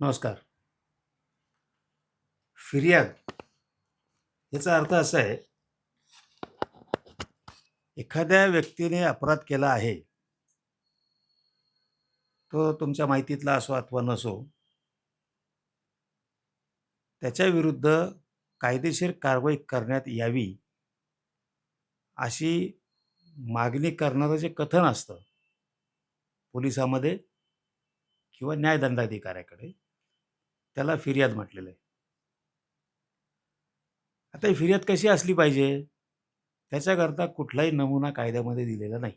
नमस्कार. फिर्याद. याचा अर्थ असा आहे एखाद्या व्यक्तीने अपराध केला आहे तो तुमच्या माहितीतला असो अथवा नसो त्याच्या विरुद्ध कायदेशीर कारवाई करण्यात यावी अशी मागणी करणारं जे कथन असतं पोलिसामध्ये किंवा न्यायदंडाधिकाऱ्याकडे त्याला फिर्याद म्हटलेलं आहे. आता ही फिर्याद कशी असली पाहिजे? त्याच्याकरता कुठलाही नमुना कायद्यामध्ये दिलेला नाही.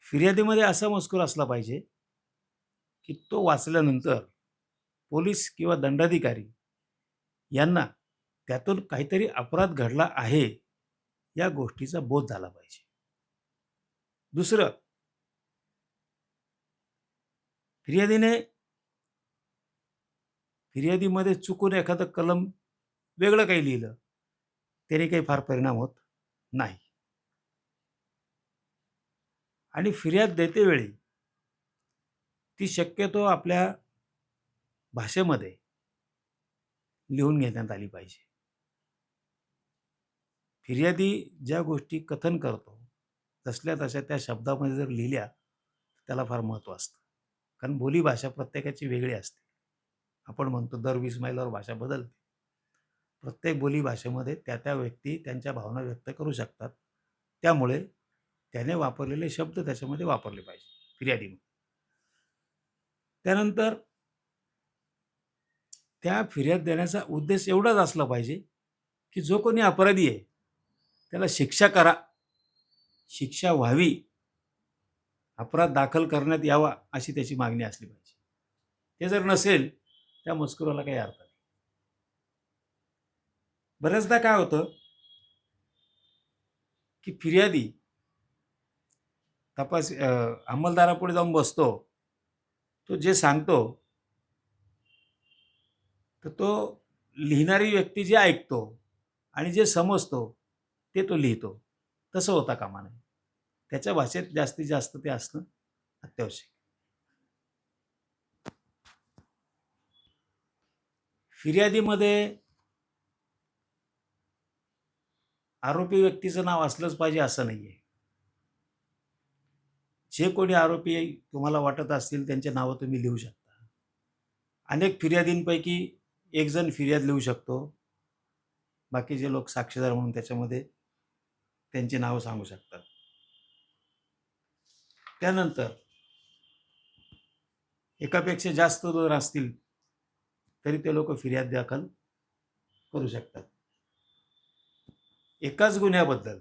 फिर्यादीमध्ये असा मजकूर असला पाहिजे की तो वाचल्यानंतर पोलीस किंवा दंडाधिकारी यांना त्यातून काहीतरी अपराध घडला आहे या गोष्टीचा बोध झाला पाहिजे. दुसरं फिर्यादीने फिर्यादीमध्ये चुकून एखादं कलम वेगळं काही लिहिलं त्याने काही फार परिणाम होत नाही. आणि फिर्याद देतेवेळी ती शक्यतो आपल्या भाषेमध्ये लिहून घेण्यात आली पाहिजे. फिर्यादी ज्या गोष्टी कथन करतो तसल्या तशा त्या शब्दामध्ये जर लिहिल्या त्याला फार महत्त्व असतं. कारण बोलीभाषा प्रत्येकाची वेगळी असते. आपण म्हणतो दर वीस मैलावर भाषा बदलते. प्रत्येक बोलीभाषेमध्ये त्या त्या व्यक्ती त्यांच्या भावना व्यक्त करू शकतात. त्यामुळे त्याने वापरलेले शब्द त्याच्यामध्ये वापरले पाहिजे फिर्यादीमध्ये. त्यानंतर त्या फिर्याद देण्याचा उद्देश एवढाच असला पाहिजे की जो कोणी अपराधी आहे त्याला शिक्षा करा. शिक्षा व्हावी. अपराध दाखल करण्यात यावा अशी त्याची मागणी असली पाहिजे. ते जर नसेल त्या मजकुराला काही अर्थ नाही. बऱ्याचदा काय होतं? की फिर्यादी तपास अंमलदारापुढे जाऊन बसतो तो जे सांगतो तर तो लिहिणारी व्यक्ती जे ऐकतो आणि जे समजतो ते तो लिहितो. तसं होता कामा नये. त्याच्या भाषेत जास्तीत जास्त ते असणं अत्यावश्यक. फिर्यादीमध्ये आरोपी व्यक्तीचं नाव असलंच पाहिजे असं नाही आहे जे कोणी आरोपी तुम्हाला वाटत असतील त्यांचे नावं तुम्ही लिहू शकता. अनेक फिर्यादींपैकी एक जण फिर्याद लिहू शकतो. बाकीचे लोक साक्षीदार म्हणून त्याच्यामध्ये त्यांची नावं सांगू शकतात. त्यानंतर एकापेक्षा जास्त जर असतील तरी ते लोक फिर्याद दाखल करू शकतात. एकाच गुन्ह्याबद्दल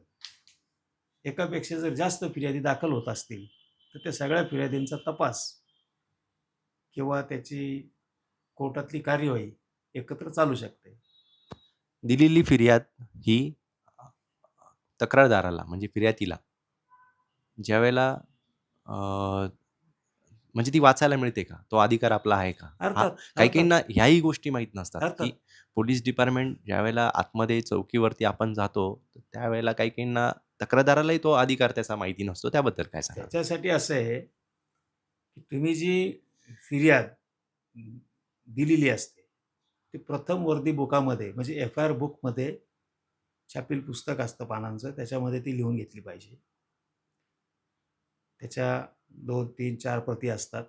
एकापेक्षा जर जास्त फिर्यादी दाखल होत असतील तर त्या सगळ्या फिर्यादींचा तपास किंवा त्याची कोर्टातली कार्यवाही एकत्र चालू शकते. दिलेली फिर्याद ही तक्रारदाराला म्हणजे फिर्यादीला ज्यावेळेला अं, म्हणजे ती वाचायला मिळते का? तो अधिकार आपला आहे का? हा- अर्थात काही अर्थात. काहींना ह्याही गोष्टी माहीत नसतात अर्थात. की पोलीस डिपार्टमेंट ज्यावेळेला आतमध्ये चौकीवरती आपण जातो तर त्यावेळेला काही काहींना तक्रारदारालाही तो अधिकार त्याचा माहिती नसतो. त्याबद्दल काय सांगा त्याच्यासाठी असं आहे की तुम्ही जी फिर्याद दिलेली असते ती प्रथम वर्दी बुकामध्ये म्हणजे एफ आय आर बुकमध्ये छापील पुस्तक असतं पानांचं त्याच्यामध्ये ती लिहून घेतली पाहिजे. त्याच्या दोन तीन चार प्रती असतात.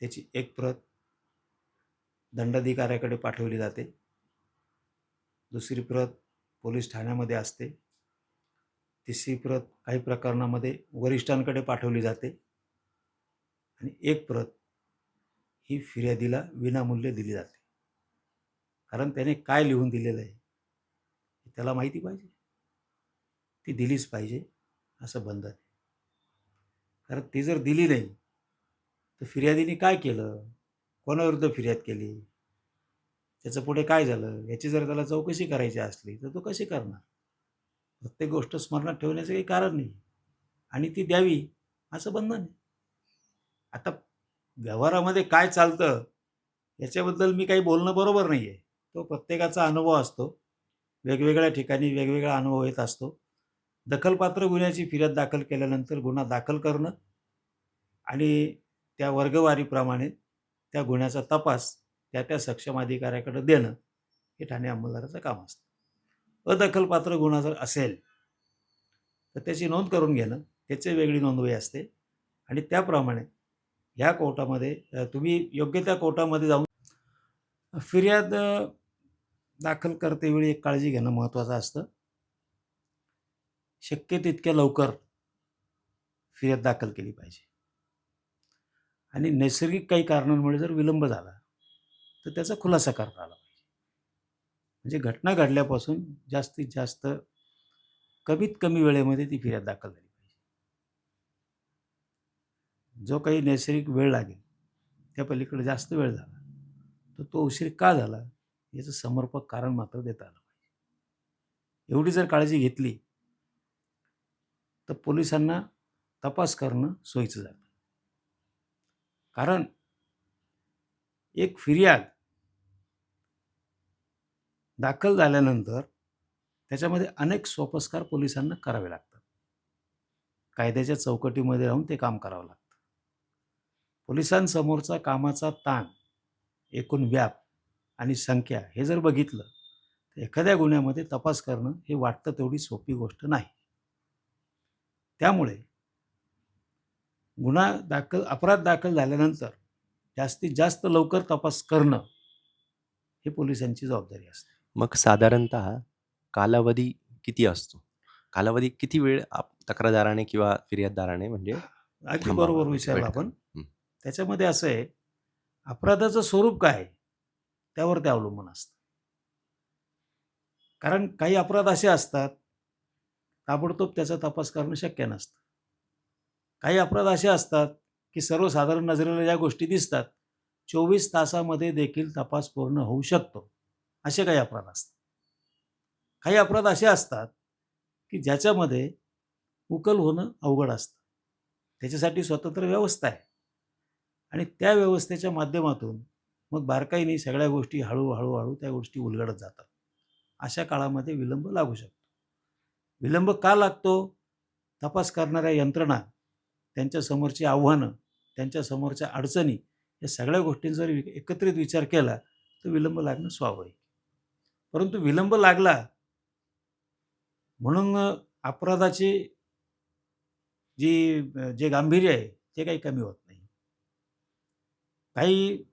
त्याची एक प्रत दंडाधिकाऱ्याकडे पाठवली जाते. दुसरी प्रत पोलीस ठाण्यामध्ये असते. तिसरी प्रत काही प्रकरणामध्ये वरिष्ठांकडे पाठवली जाते. आणि एक प्रत ही फिर्यादीला विनामूल्य दिली जाते. कारण त्याने काय लिहून दिलेलं आहे? त्याला माहिती पाहिजे. ती दिलीच पाहिजे. असं बंधन आहे. कारण ती जर दिली नाही तर फिर्यादीने काय केलं? कोणाविरुद्ध फिर्याद केली? त्याचं पुढे काय झालं? याची जर त्याला चौकशी करायची असली तर तो कशी करणार? प्रत्येक गोष्ट स्मरणात ठेवण्याचं काही कारण नाही. आणि ती द्यावी असं बंधन आहे. आता व्यवहारामध्ये काय चालतं याच्याबद्दल मी काही बोलणं बरोबर नाही आहे तो प्रत्येकाचा अनुभव असतो. वेगवेगळ्या ठिकाणी वेगवेगळा अनुभव येत असतो. दखलपात्र गुन्ह्याची फिर्याद दाखल केल्यानंतर गुन्हा दाखल करणं आणि त्या वर्गवारीप्रमाणे त्या गुन्ह्याचा तपास त्या त्या सक्षम अधिकाऱ्याकडे देणं हे ठाणे अंमलदाराचं काम असतं. अदखलपात्र गुन्हा जर असेल तर त्याची नोंद करून घेणं त्याचे वेगळी नोंदवही असते आणि त्याप्रमाणे ह्या कोर्टामध्ये तुम्ही योग्य त्या कोर्टामध्ये जाऊन फिर्याद दाखल करतेवेळी एक काळजी घेणं महत्त्वाचं असतं. शक्य तितक्या लवकर फिर्याद दाखल केली पाहिजे. आणि नैसर्गिक काही कारणांमुळे जर विलंब झाला तर त्याचा खुलासा करता आला पाहिजे. म्हणजे घटना घडल्यापासून जास्तीत जास्त कमीत कमी वेळेमध्ये ती फिर्याद दाखल झाली पाहिजे. जो काही नैसर्गिक वेळ लागेल त्या पलीकडे जास्त वेळ झाला तर तो उशीर का झाला याचं समर्पक कारण मात्र देता आलं पाहिजे. एवढी जर काळजी घेतली तर पोलिसांना तपास करणं सोयीचं जातं. कारण एक फिर्याद दाखल झाल्यानंतर त्याच्यामध्ये अनेक सोपस्कार पोलिसांना करावे लागतात. कायद्याच्या चौकटीमध्ये राहून ते काम करावं लागतं. पोलिसांसमोरचा कामाचा ताण एकूण व्याप आणि संख्या हे जर बघितलं तर एखाद्या गुन्ह्यामध्ये तपास करणं हे वाटतं तेवढी सोपी गोष्ट नाही. त्यामुळे गुन्हा दाखल अपराध दाखल झाल्यानंतर जास्तीत जास्त लवकर तपास करणं हे पोलिसांची जबाबदारी असते. मग साधारणतः कालावधी किती असतो? कालावधी किती वेळ तक्रारदाराने किंवा फिर्याददाराने म्हणजे अगदी बरोबर विचारलं wait आपण. त्याच्यामध्ये असं आहे अपराधाचं स्वरूप काय त्यावर ते अवलंबून असतं. कारण काही अपराध असे असतात ताबडतोब त्याचा तपास करणं शक्य नसतं. काही अपराध असे असतात की सर्वसाधारण नजरेला ज्या गोष्टी दिसतात चोवीस तासामध्ये देखील तपास पूर्ण होऊ शकतो. असे काही अपराध असतात. काही अपराध असे असतात की ज्याच्यामध्ये उकल होणं अवघड असतं. त्याच्यासाठी स्वतंत्र व्यवस्था आहे. आणि त्या व्यवस्थेच्या माध्यमातून मग बारकाईने सगळ्या गोष्टी हळूहळू हळू त्या गोष्टी उलगडत जातात. अशा काळामध्ये विलंब लागू शकतो. विलंब का लागतो? तपास करणाऱ्या यंत्रणा त्यांच्यासमोरची आव्हानं त्यांच्यासमोरच्या अडचणी या सगळ्या गोष्टींचा जर एकत्रित विचार केला तर विलंब लागणं स्वाभाविक. परंतु विलंब लागला म्हणून अपराधाची जी जे गांभीर्य आहे ते काही कमी होत नाही. काही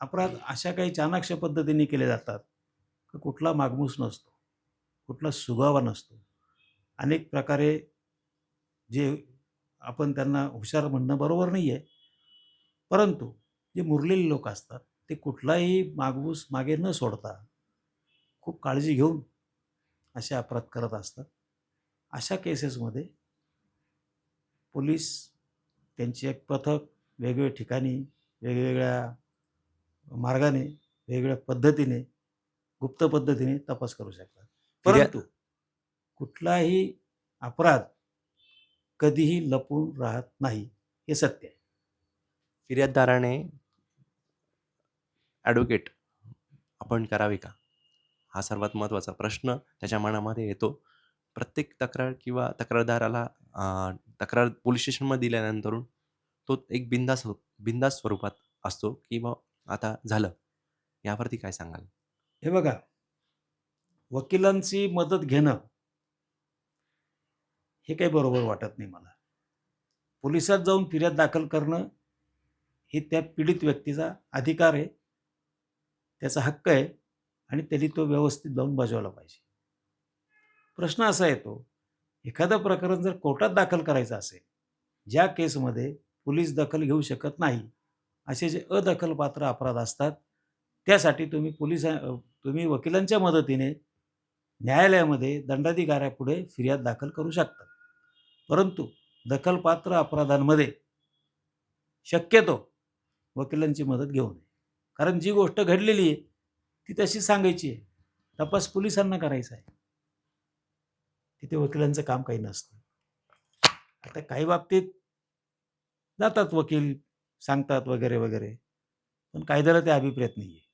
अपराध अशा काही चाणाक्ष पद्धतीने केले जातात की कुठला मागमूस नसतो कुठला सुगावा नसतो. अनेक प्रकारे जे आपण त्यांना हुशार म्हणणं बरोबर नाही आहे परंतु जे मुरलेले लोक असतात ते कुठलाही मागमूस मागे न सोडता खूप काळजी घेऊन असे अपराध करत असतात. अशा केसेसमध्ये पोलीस त्यांची एक पथक वेगवेगळ्या ठिकाणी वेगवेगळ्या मार्गाने वेगवेगळ्या पद्धतीने गुप्त पद्धतीने तपास करू शकतात. परंतु कुठलाही अपराध कधीही लपून राहत नाही हे सत्य आहे. फिर्याददाराने ॲडव्होकेट आपण करावे का? हा सर्वात महत्त्वाचा प्रश्न त्याच्या मनामध्ये येतो. प्रत्येक तक्रार किंवा तक्रारदाराला तक्रार पोलीस स्टेशनमध्ये दिल्यानंतर तो एक बिंदास हो बिंदास स्वरूपात असतो की बा आता झालं. यावरती काय सांगाल? हे बघा वकिलांची मदत घेणं हे काही बरोबर वाटत नाही मला. पोलिसात जाऊन फिर्याद दाखल करणं हे त्या पीडित व्यक्तीचा अधिकार आहे. त्याचा हक्क आहे आणि त्यांनी तो व्यवस्थित जाऊन बजावला पाहिजे. प्रश्न असा येतो एखादं प्रकरण जर कोर्टात दाखल करायचं असेल ज्या केसमध्ये पोलीस दखल घेऊ शकत नाही असे जे अदखलपात्र अपराध असतात त्यासाठी तुम्ही पोलीस तुम्ही वकिलांच्या मदतीने न्यायालयामध्ये दंडाधिकाऱ्यापुढे फिर्याद दाखल करू शकता. परंतु दखलपात्र अपराधांमध्ये शक्यतो वकिलांची मदत घेऊ नये. कारण जी गोष्ट घडलेली आहे ती तशी सांगायची आहे. तपास पोलिसांना करायचा आहे. तिथे वकिलांचं काम काही नसतं. आता काही बाबतीत जातात वकील सांगतात वगैरे वगैरे. पण कायद्याला ते अभिप्रेत नाही आहे